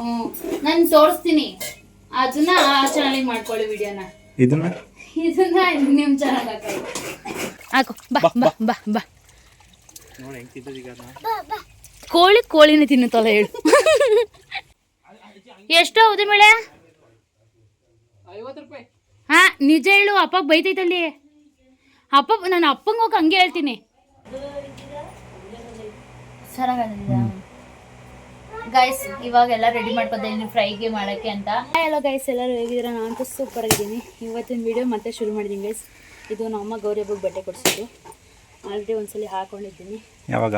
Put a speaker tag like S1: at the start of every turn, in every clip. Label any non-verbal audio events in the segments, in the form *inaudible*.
S1: ಹ್ಮ್ ನಾನು ತೋರಿಸ್ತೀನಿ. ಅದನ್ನ ಆ ಚಾನಲಿಗೆ ಮಾಡ್ಕೊಳ್ಳಿ ವಿಡಿಯೋನ.
S2: ಇದನ್ನ?
S1: ಇದನ್ನ ನಿಮ್ ಚಾನಲ್ ಹಾಕಿ. ಹಾಕು ಬಾ ಬಾ ಬಾ ಬಾ. ಕೋಳಿ ಕೋಳಿನ ತಿನ್ನುತ್ತಲ್ಲ ಹೇಳು. ಎಷ್ಟು ಹೌದು ಮೇಳೆ? ಹಾ ನಿಜ ಹೇಳು ಅಪ್ಪ ಬೈತೈತಲ್ಲಿ ಅಪ್ಪ ನಾನು ಅಪ್ಪಂಗೆ ಹೋಗಿ ಹಂಗೆ ಹೇಳ್ತೀನಿ. ಗೈಸ್ ಇವಾಗೆಲ್ಲ ರೆಡಿ ಮಾಡ್ಕೊತೀನಿ ಫ್ರೈಗೆ ಮಾಡೋಕ್ಕೆ ಅಂತ. ಎಲ್ಲ ಗೈಸ್ ಎಲ್ಲರೂ ಹೇಗಿದ್ದೀರಾ? ನಾನು ಸೂಪರ್ ಆಗಿದ್ದೀನಿ. ಇವತ್ತಿನ ವಿಡಿಯೋ ಮತ್ತೆ ಶುರು ಮಾಡಿದ್ದೀನಿ ಗೈಸ್ ಇದು ನಮ್ಮ ಗೌರಿ ಹಬ್ಬಕ್ಕೆ ಬಟ್ಟೆ ಕೊಡಿಸಿದ್ದು. ಆಲ್ರೆಡಿ ಒಂದ್ಸಲಿ ಹಾಕೊಂಡಿದ್ದೀನಿ.
S2: ಯಾವಾಗ?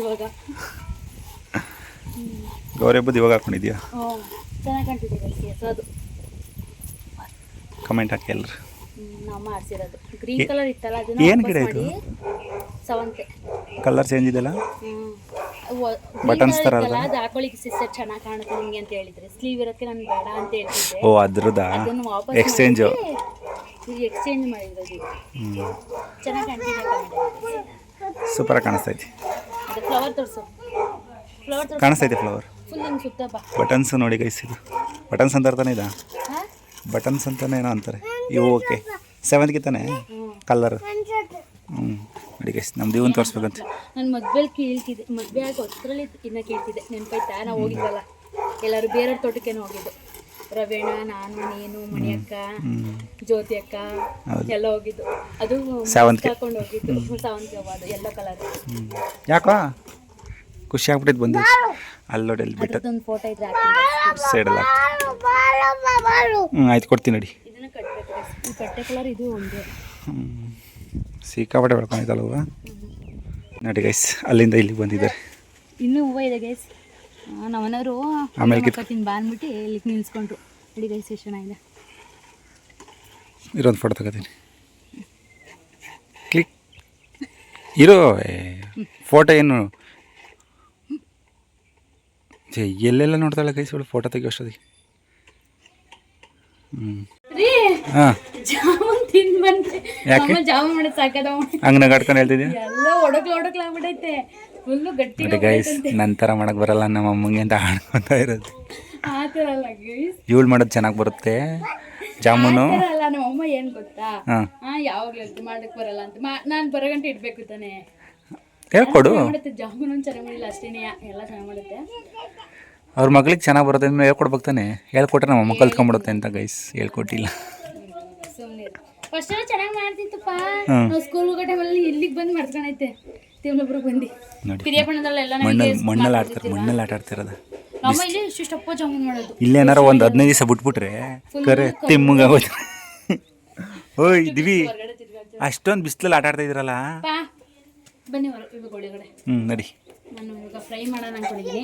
S1: ಇವಾಗ.
S2: ಗೌರಿ ಹಬ್ಬದ ಇವಾಗ ಹಾಕೊಂಡಿದ್ಯಾ
S1: ಹ್ಞೂ ಚೆನ್ನಾಗಿ ಕಾಣ್ತಿದೆ ಗೈಸ್ ಅದು.
S2: ಕಮೆಂಟ್ ಹಾಕಿ ಎಲ್ಲರು
S1: ನಮ್ಮ ಆರಿಸಿರೋದು. ಗ್ರೀನ್ ಕಲರ್ ಇತ್ತಲ್ಲ ಅದನ್ನ
S2: ಏನು
S1: ಗಿಡ
S2: ಇದು?
S1: ಮಾಡಿ. ಸವಂತೆ
S2: ಕಲರ್ ಚೇಂಜ್ ಇದೆಯಲ್ಲ? Buttons ತರ ಅಲ್ವಾ?
S1: ಅದು ಹಾಕೊಳ್ಳಿಕ್ಕೆ ಸಿಸ್ಟರ್ ಚೆನ್ನಾಗಿ ಕಾಣುತ್ತೆ ನಿಮಗೆ ಅಂತ ಹೇಳಿದ್ರೆ. ಸ್ಲೀವ್ ಇರೋಕ್ಕೆ ನಾನು ಬೇಡ ಅಂತ ಹೇಳ್ತಿದ್ದೆ.
S2: ಓ ಅದ್ರದ್ದಾ?
S1: ಅದನ್ನು ವಾಪಸ್
S2: ಎಕ್ಸ್ಚೇಂಜು
S1: ಎಕ್ಸ್ಚೇಂಜ್ ಮಾಡಿರೋದು. ಚೆನ್ನಾಗಿ ಕಾಣ್ತಿದೆ ಕನ್ನಡ
S2: ಸೂಪರಾಗಿ ಕಾಣಿಸ್ತೈತಿ
S1: ಅದು ಫ್ಲವರ್ ತೋರಿಸು. ಫ್ಲವರ್ ತೋರಿಸು.
S2: ಕಾಣಿಸ್ತೈತೆ ಫ್ಲವರ್
S1: ಫುಲ್ ಹಿಂಗೆ ಸುತ್ತ ಬಾ.
S2: ಬಟನ್ಸ್ ನೋಡಿ ಗೈಸ್ ಇದು. ಬಟನ್ಸ್ ಅಂತ ಅರ್ಥನೇ ಇದಾ?
S1: ಹಾಂ?
S2: ಬಟನ್ಸ್ ಅಂತಾನೆ ಏನೋ ಅಂತಾರೆ. ಇವು ಓಕೆ ಸೆವೆಂತ್ಗೆ ತಾನೆ? ಕಲರ್ ಹ್ಞೂ ನೋಡಿ ಗೈಸ್ ನಮ್ದು ಇವನ್ ತೋರಿಸ್ಬೇಕಂತ.
S1: ನಾನು ಮದ್ವೆಲಿ ಕೇಳ್ತಿದ್ದೆ ಮದ್ವೆ ಆಗಿ ಹೊಸರಲ್ಲಿ ಇನ್ನ ಕೇಳ್ತಿದ್ದೆ ನೆನಪಾಯ್ತಾ? ನಾವು ಹೋಗಿದ್ವಲ್ಲ. ಎಲ್ಲರೂ ಬೇರೆ ತೋಟಕ್ಕೇನೋ ಹೋಗಿದ್ದು. ರವೇಣ ನಾನು ನೀನು ಮಣಿಯಕ್ಕ
S2: ಹ್ಞೂ
S1: ಜ್ಯೋತಿ ಅಕ್ಕ. ಎಲ್ಲ ಹೋಗಿದ್ದು. ಅದು
S2: ಸಾವಂತಿ
S1: ಹಾಕೊಂಡು ಹೋಗಿದ್ದು. ಸಾವಂತಿಗೆ ಅದು. ಎಲ್ಲೋ ಕಲರ್
S2: ಹ್ಞೂ ಯಾಕೋ? ಖುಷಿ ಆಗ್ಬಿಟ್ಟಿದ್ ಬಂದು. ಅಲ್ಲಿ ನೋಡಿ ಅಲ್ಲಿ ಬಿಟ್ಟು
S1: ಒಂದು ಫೋಟೋ ಇದ್ರೆ
S2: ಸೈಡಲ್ಲ ಹ್ಞೂ ಆಯ್ತು ಕೊಡ್ತೀನಿ ನೋಡಿ.
S1: ಇದನ್ನ ಕಟ್ಟಬೇಕು ಈ ಕಟ್ಟೆ ಕಲರ್ ಇದು ಒಂದೇ.
S2: ಹ್ಞೂ ಬೆಳ್ಕೊಂಡಿದ್ದಲ್ಲ ಹೂವು ನೋಡಿ ಗೈಸ್ ಅಲ್ಲಿಂದ ಇಲ್ಲಿಗೆ ಬಂದಿದ್ದಾರೆ.
S1: ಇನ್ನೂ ಹೂವು ಇದೆ ಗೈಸ್ ನಮ್ಮನೆಯವರು
S2: ಆಮೇಲೆ
S1: ಇಲ್ಲಿ ಬಾ ಅಂದ್ಬಿಟ್ಟು ಇಲ್ಲಿಗೆ ನಿಲ್ಸ್ಕೊಂಡ್ರು. ನೋಡಿ ಗೈಸ್ ಎಷ್ಟು ಚೆನ್ನಾಗಿದೆ
S2: ಇರೊಂದು ಫೋಟೋ ತಗೋತೀನಿ. ಕ್ಲಿಕ್ ಇರೋ ಫೋಟೋ ಏನು? ಎಲ್ಲೆಲ್ಲ ನೋಡ್ತಾಳೆ ಗೈಸ್ ಫೋಟೋ ತೆಗಿಯೋಷ್ಟೊತ್ತಿಗೆ ಹ್ಞೂ
S1: ರೀ
S2: ಹಾಂ.
S1: ತಿಂದ್ ಬಂದೆ.
S2: ಯಾಕೆ?
S1: ಅಮ್ಮ ಜಾಮೂನ್ ಮಾಡೋದು ಸಾಕದ
S2: ಹಂಗೆ ನಗಾಡ್ಕೊಂಡು ಹೇಳ್ತಿದ್ಯಾ?
S1: ಎಲ್ಲ ಒಡಕ್ಲ ಒಡಕ್ಲಾಗ್ಬಿಟ್ಟೈತೆ ಫುಲ್ಲು ಗಟ್ಟಿ
S2: ನೋಡಿ ಗೈಸ್ ನಂತರ ಮಾಡಕ್ಕೆ ಬರಲ್ಲ ನಮ್ಮ ಅಮ್ಮಂಗೆ ಅಂತ ಆಡ್ಕೊತಾ ಇರೋದು.
S1: ಆ ಥರ ಅಲ್ಲ ಗೈಸ್
S2: ಇವಳು ಮಾಡೋದು ಚೆನ್ನಾಗಿ ಬರುತ್ತೆ. ಜಾಮೂನು?
S1: ಆ ಥರ ಅಲ್ಲ ನಮ್ಮ ಅಮ್ಮ ಏನ್ ಗೊತ್ತಾ?
S2: ಹಾಂ.
S1: ಹಾ ಯಾವಾಗ್ಲೂ ಮಾಡಕ್ ಬರಲ್ಲ ಅಂತ. ಮಾ ನಾನು ಬರಗಂಟೆ ಇಡ್ಬೇಕು ತಾನೆ.
S2: ಹೇಳ್ಕೊಡು.
S1: ಜಾಮೂನು ಮಾಡುತ್ತೆ ಜಾಮೂನ್ ಒಂದು ಚೆನ್ನಾಗಿ ಮಾಡಿಲ್ಲ ಅಷ್ಟೇನೆ ಎಲ್ಲ ಚೆನ್ನಾಗಿ ಮಾಡುತ್ತೆ.
S2: ಅವ್ರ ಮಗಳಿಗೆ ಚೆನ್ನಾಗಿ ಬರುತ್ತೆ ಅಂದ್ರೆ ಹೇಳ್ಕೊಡ್ಬೇಕು ತಾನೆ. ಹೇಳ್ಕೊಟ್ರೆ ನಮ್ಮ ಅಮ್ಮ ಕಲ್ತ್ಕೊಂಬಿಡುತ್ತೆ ಅಂತ ಗೈಸ್ ಹೇಳ್ಕೊಟ್ಟಿಲ್ಲ.
S1: ಫಸ್ಟ್ ಎಲ್ಲ ಚೆನ್ನಾಗಿ ಮಾಡ್ತಿತ್ತಪ್ಪ. ನಾವು ಸ್ಕೂಲ್ ಹೋಗೋ ಟೈಮಲ್ಲಿ ಇಲ್ಲಿಗೆ ಬಂದು ಮಾಡ್ಕೊಂಡೈತೆ ತಿಮ್ಲೊಬ್ರು ಬಂದು.
S2: ನೋಡಿ
S1: ಪಿರಿಯಪ್ಪಣದಲ್ಲೆಲ್ಲ
S2: ಮಣ್ಣಲ್ಲಿ ಮಣ್ಣಲ್ಲಿ ಆಡ್ತಾರೆ ಮಣ್ಣಲ್ಲಿ ಆಟ ಆಡ್ತಿರೋದು.
S1: ನಮ್ಮ ಇಲ್ಲಿ ಇಷ್ಟಪ್ಪ ಜಾಮೂನ್ ಮಾಡೋದು.
S2: ಇಲ್ಲೇನಾರ ಒಂದು ಹದಿನೈದು ದಿವಸ ಬಿಟ್ಬಿಟ್ರೆ ಕರೆ ತಿಮ್ಮಂಗಾಗೋಯ್ತು ಓಯ್ ದಿವಿ ಅಷ್ಟೊಂದು ಬಿಸಿಲಲ್ಲಿ ಆಟ ಆಡ್ತಾ ಇದ್ರಲ್ಲ?
S1: ಪಾ ಬನ್ನಿ ಹೊರ ಇವಾಗ ಒಳಗಡೆ.
S2: ಹ್ಞೂ ನಡಿ.
S1: ನಾನು ಇವಾಗ ಫ್ರೈ ಮಾಡೋಣ ಅನ್ಕೊಂಡಿದ್ದೀನಿ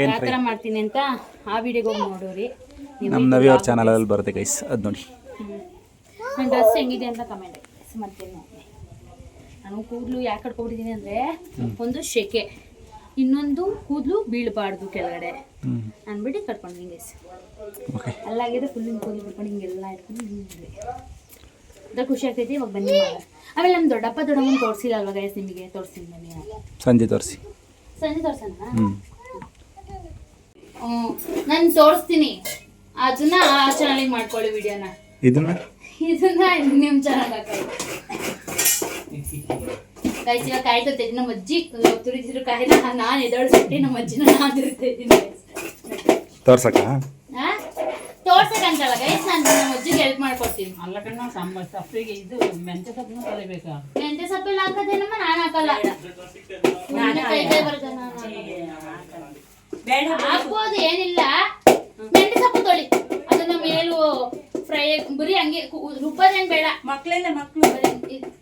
S2: ಏನ್
S1: ಯಾವ ಥರ ಮಾಡ್ತೀನಿ ಅಂತ ಆ ವಿಡಿಯೋಗೆ ಹೋಗಿ ನೋಡೋರಿ.
S2: ನಮ್ಮ ನವಿ ಅವ್ರ ಚಾನಲಲ್ಲಿ ಬರುತ್ತೆ ಗೈಸ್ ಅದು ನೋಡಿ.
S1: ನನ್ನ ಡ್ರೆಸ್ ಹೆಂಗಿದೆ ಅಂತ ಕಮೆಂಟ್ ಮತ್ತೇನು ನಾನು ಕೂದಲು ಯಾಕೆ ಕಟ್ಕೊಬಿಟ್ಟಿದ್ದೀನಿ ಅಂದ್ರೆ ಒಂದು ಶೆಕೆ. ಇನ್ನೊಂದು ಕೂದಲು ಬೀಳಬಾರ್ದು ಕೆಳಗಡೆ ಅಂದ್ಬಿಟ್ಟು ಕಟ್ಕೊಂಡಿದ್ದೀನಿ ಗೈಸ್
S2: ಓಕೆ
S1: ಅಲ್ಲಾಗಿದೆ ಫುಲ್ ಹಿಂಗೆ ಕೂದಲು ಕಟ್ಕೊಂಡು ಹಿಂಗೆಲ್ಲ ಇಟ್ಕೊಂಡು ಹಿಂಗೆ ಅದ್ರ ಖುಷಿ ಆಗ್ತೈತಿ ಇವಾಗ ಬನ್ನಿ ಆಮೇಲೆ ನಮ್ಮ ದೊಡ್ಡಪ್ಪ ದೊಡ್ಡಮ್ಮನ ತೋರಿಸಿಲ್ಲ ಅಲ್ವಾ ಗೈಸ್ ನಿಮಗೆ? ತೋರಿಸ್ತೀನಿ ಬನ್ನಿ
S2: ಸಂಜೆ ತೋರಿಸಿ.
S1: ಸಂಜೆ ತೋರ್ಸೋಣ ನಾನು ತೋರಿಸ್ತೀನಿ. ಅದನ್ನ ಆ ಚಾನಲಿಗೆ ಮಾಡ್ಕೊಳ್ಳಿ ವಿಡಿಯೋನ
S2: ಇದನ್ನ?
S1: ಇದನ್ನ ನಿಮ್ಮ ಚಾನಲ್ ಹಾಕಿ ಗೈಸ್ ಇವಾಗ ಕಾಯ್ತೈತೆ ನಮ್ಮ ಅಜ್ಜಿ ತುರಿದಿದ್ರು ಕಾಯಿನ ನಾನು ಎದೊಳ್ಬಿಟ್ಟು ನಮ್ಮ ಅಜ್ಜಿನ ನಾನು ತಿರುಗ್ತಾ ಇದ್ದೀನಿ
S2: ತೋರ್ಸಕ್ಕ
S1: ತೋರ್ಸಕ್ಕಂತಲ್ಲ ಗೈಸ್ ನಾನು ನಮ್ಮ ಅಜ್ಜಿಗೆ ಹೆಲ್ಪ್ ಮಾಡ್ಕೊಡ್ತೀನಿ.
S3: ಅಲ್ಲ ಕಣ್ಣ ಸಾಂಬಾರ್ ಸಪ್ಪಿಗೆ ಇದು ಮೆಂತ್ಯ ಸೊಪ್ಪನ್ನು ಕಲಿಬೇಕಾ
S1: ಮೆಂತ್ಯ ಸೊಪ್ಪೆಲ್ಲ ಹಾಕೋದೇನಮ್ಮ? ನಾನು ಹಾಕಲ್ಲ. ನಾನು ಕೈ ಕೈ ಬರುತ್ತೆ ನಾನು ಹಾಕ್ಬೋದು ಏನಿಲ್ಲ. ಮೆಂತೆ ಸೊಪ್ಪು ತೊಳಿ. ಅದನ್ನ ಮೇಲು ಫ್ರೈ ಬರೀ ಹಂಗೆ ಕು- ರುಬ್ಬೋದೇನ್ ಬೇಡ.
S3: ಮಕ್ಳೆಲ್ಲ ಮಕ್ಳು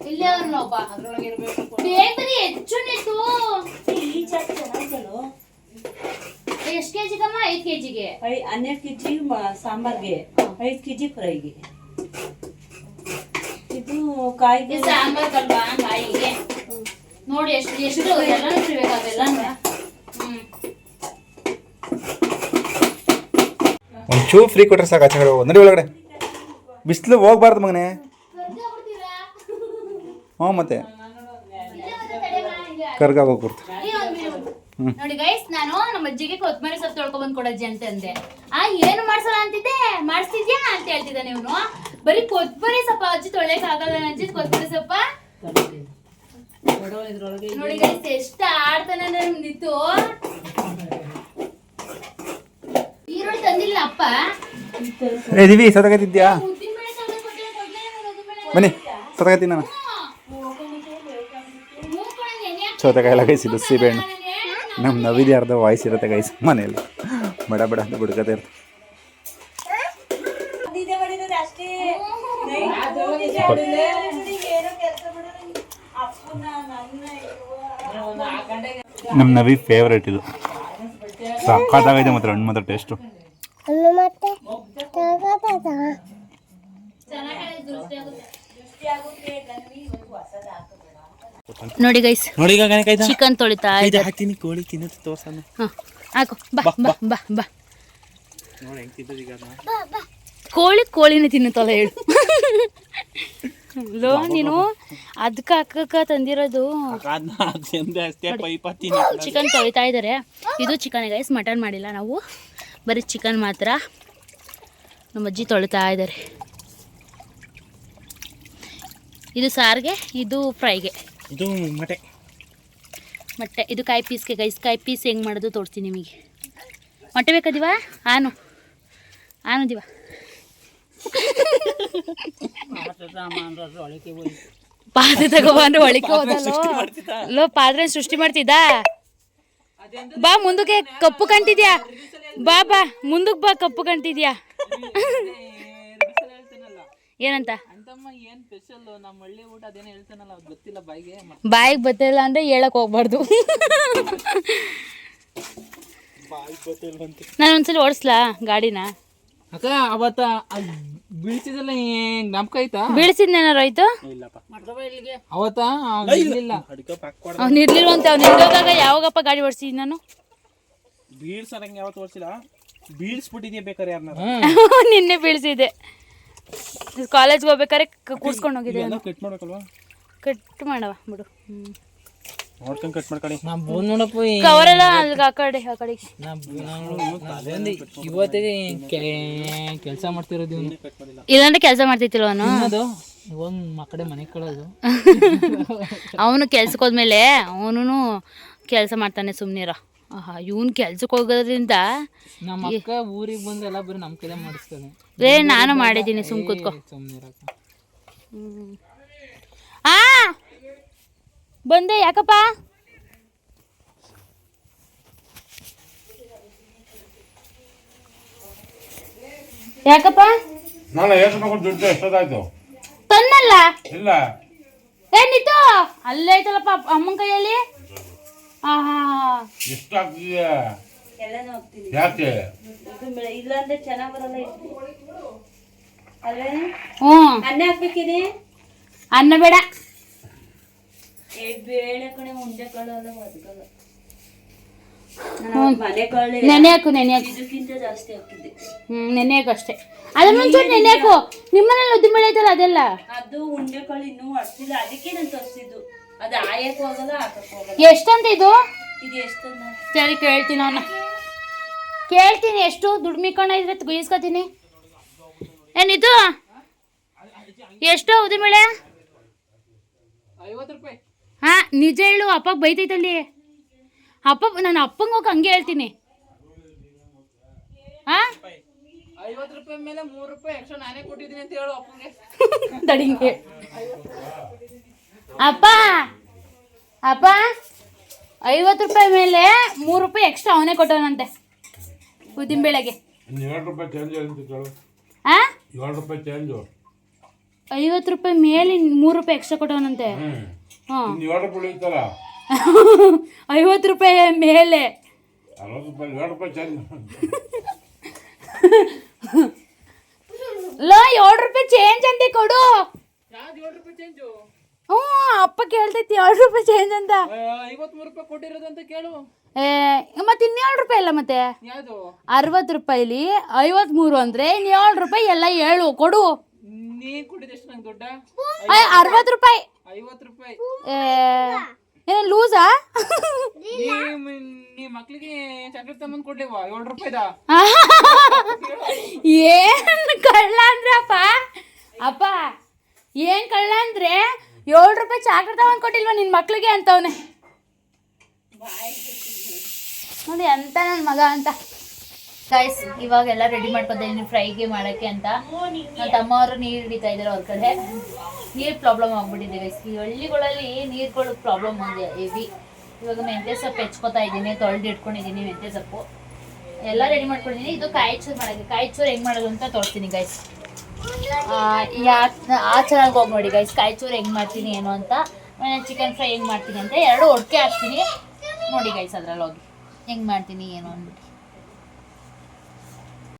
S1: ಇಲ್ಲೇ ಅವ್ರನ್ನ ಒಬ್ಬ.
S3: ಅದ್ರೊಳಗೆ ಇರಬೇಕು
S1: ಬೇಕರಿ ಹೆಚ್ಚು ನಿಟ್ಟು.
S3: ಚೆನ್ನಾಗಿತ್ತಲ್ಲ
S1: ಎಷ್ಟು ಕೆಜಿಗಮ್ಮ ಐದು ಕೆಜಿಗೆ.
S3: ಐ ಹನ್ನೆರಡು ಕೆ ಜಿ ಸಾಂಬಾರ್ಗೆ. ಐದು ಕೆಜಿ ಫ್ರೈಗೆ. ಇದು ಕಾಯಿಗೆ
S1: ಸಾಂಬಾರ್ ಕಲ್ವಾ? ಕಾಯಿಗೆ. ನೋಡಿ ಎಷ್ಟು ಎಷ್ಟು ಎಲ್ಲ ಇರ್ಬೇಕಾಗೆಲ್ಲ ಅವೆಲ್ಲ.
S2: ಒಂಚೂರು ಫ್ರೀ ಕೊಟ್ರೆ ಸಾಕು ಆಚೆ ಕಡೆ. ಒಳಗಡೆ. ಬಿಸಿಲು ಹೋಗ್ಬಾರ್ದು ಮಗನೇ. ಹ್ಞೂ ಮತ್ತೆ. ಕರ್ಗ ಹೋಗ್ಬಿಡ್ತು
S1: ನೋಡಿ ಗೈಸ್ ನಾನು ನಮ್ಮ ಅಜ್ಜಿಗೆ ಕೊತ್ತಂಬರಿ ಸೊಪ್ಪು ತೊಳ್ಕೊಂಡ್ ಕೊಡಜ್ಜಿ ಅಂತ ಅಂದೆ ಆ ಏನು ಮಾಡ್ಸಲ್ಲ ಅಂತಿದ್ದೆ? ಮಾಡಿಸ್ತಿದ್ಯಾ ಅಂತ ಹೇಳ್ತಿದ್ದಾನೆ ಇವನು. ಬರೀ ಕೊತ್ತಂಬರಿ ಸೊಪ್ಪ ಅಜ್ಜಿ ತೊಳೆಯಕ್ ಆಗಲ್ಲ ಅಜ್ಜಿ ಕೊತ್ತಂಬರಿ ಸೊಪ್ಪ. ನೋಡಿ ಗೈಸ್ ಎಷ್ಟ ಆಡ್ತಾನೆ ನಿಂತು ಈರುಳ್ಳಿ ತಂದಿಲ್ಲ ಅಪ್ಪ.
S2: ಏ ದಿವಿ ಸತಗತ್ತಿದ್ಯಾ
S1: ಉದ್ದಿನ ಬೇಳೆ ತಂದು ಕೊಟ್ಟಿಲ್ಲ, ಕೊಡ್ಲೇ ಇಲ್ಲ ನಾನು ಉದ್ದಿನ ಬೇಳೆ.
S2: ಬನ್ನಿ ಸತಗತ್ತೀನಿ ನಾನು. ಸೌತೆಕಾಯಿ ಎಲ್ಲ ಗೈಸಿದ್ದು ಸೀಬೆಹಣ್ಣು. ನಮ್ಮ ನವಿದಿ ಅರ್ಧ ವಾಯ್ಸ್ ಇರುತ್ತೆ ಗೈಸ್ ಮನೆಯಲ್ಲಿ. ಬಡ ಬಡ ಅಂತ ಬಿಡ್ಕತೆ ಇರ್ತದೆ
S3: ಇದೇ ಮಾಡಿರೋದು ಅಷ್ಟೇ ಏನೋ ಕೆಲಸ ಮಾಡೋದು ಅಪ್ಪನ ನನ್ನ
S2: ನಮ್ಮ ನವಿ ಫೇವ್ರೇಟ್ ಇದು ಸಕ್ಕತ್ತಾಗೈತೆ ಮಾತ್ರ ಹಣ್ಣು ಮಾತ್ರ ಟೇಸ್ಟು
S1: ಹಣ್ಣು ಮತ್ತೆ. ನೋಡಿ ಗೈಸ್
S2: ನೋಡಿ
S1: ಚಿಕನ್ ತೊಳಿತಾ ಇದೆ
S2: ಹಾಕ್ತೀನಿ ಕೋಳಿ ತಿನ್ನತ್ತೆ ತೋರ್ಸಣ
S1: ಹಾ ಹಾಕು ಬಾ ಬಾ ಬಾ ಬಾ.
S2: ನೋಡಿ ಹೆಂಗ್ ತಿಂತದ ಈಗ
S1: ಕೋಳಿ ಕೋಳಿನೇ ತಿನ್ನುತ್ತಲ್ಲ ಹೇಳು. ಲೋ ನೀನು ಅದಕ್ಕೆ ಅಕ್ಕಕ್ಕ ತಂದಿರೋದು
S2: ಅಷ್ಟೇ ಪೈಪ್
S1: ಚಿಕನ್ ತೊಳಿತಾ ಇದ್ದಾರೆ. ಇದು ಚಿಕನ್ ಗೈಸ್ ಮಟನ್ ಮಾಡಿಲ್ಲ ನಾವು. ಬರೀ ಚಿಕನ್ ಮಾತ್ರ. ನಮ್ಮ ಅಜ್ಜಿ ತೊಳಿತಾ ಇದ್ದಾರೆ. ಇದು ಸಾರಿಗೆ ಇದು ಫ್ರೈಗೆ.
S2: ಇದು ಮೊಟ್ಟೆ
S1: ಮೊಟ್ಟೆ ಇದು ಕಾಯಿ ಪೀಸ್ಗೆ ಗೈಸ್ ಕಾಯಿ ಪೀಸ್ ಹೆಂಗೆ ಮಾಡೋದು ತೋರಿಸ್ತೀನಿ ನಿಮಗೆ. ಮೊಟ್ಟೆ ಬೇಕಾ ದಿವಾ ಆನು. ಆನು ದಿವಾ. ಪಾತ್ರೆ ತಗೋಬಂದ್ರೆ ಒಳಕ್ಕೆ ಹೋದಲ್ಲೋ? ಲೋ ಪಾತ್ರೆ ಸೃಷ್ಟಿ ಮಾಡ್ತಿದ್ದ? ಬಾ ಮುಂದಕ್ಕೆ ಕಪ್ಪು ಕಂಟಿದ್ಯಾ? ಬಾ ಬಾ ಮುಂದಕ್ಕೆ ಬಾ ಕಪ್ಪು ಕಂಟಿದ್ಯಾ? ಏನಂತ? ಬಾಯಿಗೆ. ಬತ್ತಿಲ್ಲ ಅಂದ್ರೆ ಹೇಳಕ್ ಹೋಗ್ಬಾರ್ದು. ನಾನು ಒಂದ್ಸಲ ಓಡಿಸ್ಲಾ ಗಾಡಿನ?
S4: ಅಕ್ಕ ಅವತ್ತ ಬೀಳ್ಸಿದಲ್ಲ ಜ್ಞಾಪಕ ಆಯ್ತಾ?
S1: ಬೀಳ್ಸಿದ್ನೇನಾರು ಆಯ್ತು?
S4: ಅವತ್ತ ಇರ್ಲಿಲ್ಲ.
S1: ಅವ್ನು ಇರ್ಲಿಲ್ವಂತೆ ಅವ್ನು ಇರೋದಾಗ ಯಾವಾಗಪ್ಪ ಗಾಡಿ ಓಡಿಸಿದ್ ನಾನು?
S2: ಯಾವತ್ತು ಬೀಳ್ಸ್ಬಿಟ್ಟಿದ್ಯಾ ಬೇಕಾರೆ ಯಾರನ್ನ
S1: ನಿನ್ನೆ ಬೀಳ್ಸಿದ್ದೆ. ಕಾಲೇಜ್ಗೆ ಹೋಗ್ಬೇಕಾದ್ರೆ ಕೂರ್ಸ್ಕೊಂಡು ಹೋಗಿದ್ದೆ.
S2: ಕಟ್ ಮಾಡ್ಬೇಕಲ್ವಾ
S1: ಕಟ್ ಮಾಡವ ಬಿಡು. ಹ್ಮ್.
S2: ನೋಡ್ಕೊಂಡು ಕಟ್ ಮಾಡ್ಕೊಳ್ಳಿ.
S4: ನಾ ಬೋನ್ ನೋಡಪ್ಪ ಈ-
S1: ಕವರೆಲ್ಲ ಅಲ್ಲಿಗೆ ಆ ಕಡೆ ಆ ಕಡೆ.
S4: ನಾ ಬ- ನಾನು ಅದೊಂದು ಇವತ್ತಿಗೆ ಕೆಲಸ ಮಾಡ್ತಿರೋದು ಇವನು.
S1: ಇಲ್ಲಾಂದ್ರೆ ಕೆಲಸ ಮಾಡ್ತಿತ್ತಿಲ್ಲ ಅವನು?
S4: ಇವಾಗ ಮಕ್ಕಡೆ ಕಳೋದು. *laughs*
S1: ಅವನು ಕೆಲ್ಸಕ್ಕೆ ಹೋದ್ಮೇಲೆ ಅವನು ಕೆಲಸ ಮಾಡ್ತಾನೆ ಸುಮ್ಮನಿರ ಆಹಾ ಇವನು ಕೆಲ್ಸಕ್ಕೆ ಹೋಗೋದ್ರಿಂದ
S4: ನಮ್ಮ ಅಕ್ಕ ಊರಿಗೆ ಬಂದು ಎಲ್ಲ ಬರೀ ನಮ್ಮ ಕೈಲೇ ಮಾಡಿಸ್ತಾನೆ.
S1: ರೇ ನಾನು ಮಾಡಿದ್ದೀನಿ ಸುಮ್ ಕೂತ್ಕೋ.
S4: ಸುಮ್ಮನಿರಕ್ಕ
S1: ಆ! ಬಂದೆ ಯಾಕಪ್ಪ? ಯಾಕಪ್ಪ?
S5: ನಾನು ಎಷ್ಟು ತಗೊಂಡು ದುಡ್ಡು ಎಷ್ಟೊತ್ತಾಯ್ತು?
S1: ತನ್ನಲ್ಲ?
S5: ಇಲ್ಲ.
S1: ಏನಿತ್ತು ಅಲ್ಲೇ ಐತಲ್ಲಪ್ಪ ಅಮ್ಮನ ಕೈಯಲ್ಲಿ?
S3: ಹೋಗ್ತೀನಿ
S5: ಯಾಕೆ?
S3: ಇಲ್ಲಾಂದ್ರೆ ಚೆನ್ನಾಗ್ ಬರಲ್ಲ ಇದು. ಅಲ್ವೇನೆ?
S1: ಹ್ಞೂ.
S3: ಅನ್ನ ಹಾಕ್ಬೇಕಿದೆ?
S1: ಅನ್ನ ಬೇಡ.
S3: ಏ ಬೇಳೆ ಕಣೆ ಮುಂದೆ ಕಾಳು ಎಲ್ಲ ಒದ್ಗಲ್ಲ ನಾನು ಮನೆ ಕಾಳು
S1: ನೆನೆ ಹಾಕು ನೆನೆ ಹಾಕು.
S3: ಇದಕ್ಕಿಂತ ಜಾಸ್ತಿ ಹಾಕಿದ್ದೆ
S1: ಹ್ಮ್ ನೆನೆ ಹಾಕು ಅಷ್ಟೇ. ಅದನ್ನ ಒಂಚೂರು ನೆನೆ ಹಾಕು. ನಿಮ್ಮನೇಲಿ ಉದ್ದಿನ ಬೆಳೆ ಐತಲ್ಲ ಅದೆಲ್ಲ?
S3: ಅದು ಉಂಡೆ ಕಾಳು ಇನ್ನೂ ಅಷ್ಟಿಲ್ಲ ಅದಕ್ಕೆ ನಾನು ತರಿಸಿದ್ದು. ಅದು
S1: ಎಷ್ಟಂತ ಇದು?
S3: ಇದು ಎಷ್ಟನ್ನ
S1: ಸರಿ ಕೇಳ್ತೀನಿ ಅವನ ಕೇಳ್ತೀನಿ ಎಷ್ಟು? ದುಡ್ಡು ಮಿಕ್ಕೋಣ ಇದ್ರೆ ಗುಯಿಸ್ಕೊತೀನಿ ಏನಿದು ಎಷ್ಟು
S4: ಹೌದು ಮೇಳೆ?
S1: ಹಾ ನಿಜ ಹೇಳು ಅಪ್ಪ ಬೈತೈತಲ್ಲಿ ಅಪ್ಪ ನಾನು ಅಪ್ಪಂಗೆ ಹೋಗಿ ಹಂಗೆ ಹೇಳ್ತೀನಿ. ಹಾ?
S4: ಐವತ್ತು ರೂಪಾಯಿ ಮೇಲೆ ಮೂರು ರೂಪಾಯಿ ಎಕ್ಸ್ಟ್ರಾ ನಾನೇ ಕೊಟ್ಟಿದ್ದೀನಿ ಅಂತ ಹೇಳು ಅಪ್ಪಂಗೆ. *laughs*
S1: ತಡಿಂಗೆ ಅಪ್ಪ ಅಪ್ಪ ಐವತ್ತು ರೂಪಾಯಿ ಮೇಲೆ ಮೂರು ರೂಪಾಯಿ ಎಕ್ಸ್ಟ್ರಾ ಅವನೇ ಕೊಟ್ಟವನಂತೆ ಉದ್ದಿನಬೇಳೆಗೆ
S5: ಬೆಳಗ್ಗೆ ಏಳು ರೂಪಾಯಿ ಚೇಂಜ್ ಅಂತ ಕೇಳು.
S1: ಆ?
S5: ಏಳು ರೂಪಾಯಿ ಚೇಂಜು
S1: ಐವತ್ತು ರೂಪಾಯಿ ಮೇಲೆ ಮೂರು ರೂಪಾಯಿ ಎಕ್ಸ್ಟ್ರಾ ಕೊಟ್ಟವನಂತೆ. ಹಾಂ.
S5: ಏಳು ರೂಪಾಯಿ ಉಳಿತಲ್ಲ
S1: ಐವತ್ತು ರೂಪಾಯಿ ಮೇಲೆ.
S5: ಅರವತ್ತು ರೂಪಾಯಿ ಏಳು ರೂಪಾಯಿ ಚೇಂಜ್
S1: ಲೋ ಏಳು ರೂಪಾಯಿ ಚೇಂಜ್ ಅಂತೆ ಕೊಡು.
S4: ಯಾವ್ದು ಏಳು ರೂಪಾಯಿ ಚೇಂಜು
S1: ಹ್ಞೂ ಅಪ್ಪ ಕೇಳ್ತೈತಿ ಏಳು ರೂಪಾಯಿ ಚೇಂಜ್ ಅಂತ.
S4: ಐವತ್ಮೂರು ರೂಪಾಯಿ ಕೊಟ್ಟಿರೋದು ಅಂತ ಕೇಳು.
S1: ಏ ಮತ್ತೆ ಇನ್ನೇಳು ರೂಪಾಯಿ ಇಲ್ಲ ಮತ್ತೆ?
S4: ಯಾವುದು?
S1: ಅರವತ್ತು ರೂಪಾಯಿಲಿ ಐವತ್ಮೂರು ಅಂದರೆ ಇನ್ನು ಏಳು ರೂಪಾಯಿ ಎಲ್ಲ ಏಳು ಕೊಡು.
S4: ನೀ ನಂಗೆ ದುಡ್ಡ?
S1: ಅರವತ್ತು ರೂಪಾಯಿ.
S4: ಐವತ್ತು ರೂಪಾಯಿ.
S1: ಏ ಏನ ಲೂಸಾ?
S4: ನಿಮ್ಮ ಮಕ್ಳಿಗೆ ಚಾಕ್ಲೇಟ್ ತಗೊಂಡ್ ಕೊಡ್ಲಿವಾ ಏಳು ರೂಪಾಯಿದ?
S1: ಏನ್ ಕಳ್ಳ ಅಂದ್ರೆ ಅಪ್ಪ? ಅಪ್ಪ ಏನ್ ಕಳ್ಳ ಅಂದ್ರೆ ಏಳು ರೂಪಾಯಿ ಚಾಕ್ಲೇಟ್ ತಗೊಂಡ್ ಕೊಟ್ಟಿಲ್ವಾ? ನಿನ್ನ ಮಕ್ಳಿಗೆ ಅಂತವನೆ. ನೋಡಿ ಅಂತ ನನ್ನ ಮಗ ಅಂತ. ಗೈಸ್ ಇವಾಗೆಲ್ಲ ರೆಡಿ ಮಾಡ್ಕೊತೀನಿ ಫ್ರೈಗೆ ಮಾಡೋಕ್ಕೆ ಅಂತ. ನನ್ನ ತಮ್ಮ ಅವರು ನೀರು ಹಿಡಿತಾ ಇದ್ದಾರೆ ಅವ್ರ ಕಡೆ. ನೀರು ಪ್ರಾಬ್ಲಮ್ ಆಗ್ಬಿಟ್ಟಿದೆ ಗೈಸ್ ಈ ಹಳ್ಳಿಗಳಲ್ಲಿ ನೀರುಗಳು ಪ್ರಾಬ್ಲಮ್ ಇದೆ ಹೆವಿ ಇವಾಗ ಮೆಂತ್ಯ ಸೊಪ್ಪು ಹೆಚ್ಕೊತಾ ಇದ್ದೀನಿ, ತೊಳೆದು ಇಟ್ಕೊಂಡಿದ್ದೀನಿ ಮೆಂತ್ಯ ಸೊಪ್ಪು. ಎಲ್ಲ ರೆಡಿ ಮಾಡ್ಕೊಂಡಿದ್ದೀನಿ. ಇದು ಕಾಯಿ ಚೂರು ಮಾಡೋಕ್ಕೆ. ಕಾಯಿ ಚೂರು ಹೆಂಗೆ ಮಾಡೋದು ಅಂತ ತೋರಿಸ್ತೀನಿ ಗೈಸ್ ಯಾ ಆ ಚಾನಲ್ಗೆ ಹೋಗಿ ನೋಡಿ ಗೈಸ್ ಕಾಯಿ ಚೂರು ಹೆಂಗೆ ಮಾಡ್ತೀನಿ ಏನು ಅಂತ. ಚಿಕನ್ ಫ್ರೈ ಹೆಂಗೆ ಮಾಡ್ತೀನಿ ಅಂತ ಎರಡು ಒಟ್ಟಿಗೆ ಹಾಕ್ತೀನಿ. ನೋಡಿ ಗೈಸ್ ಅದ್ರಲ್ಲಿ ಹೋಗಿ ಹೆಂಗೆ ಮಾಡ್ತೀನಿ ಏನು ಅಂದ್ಬಿಟ್ಟು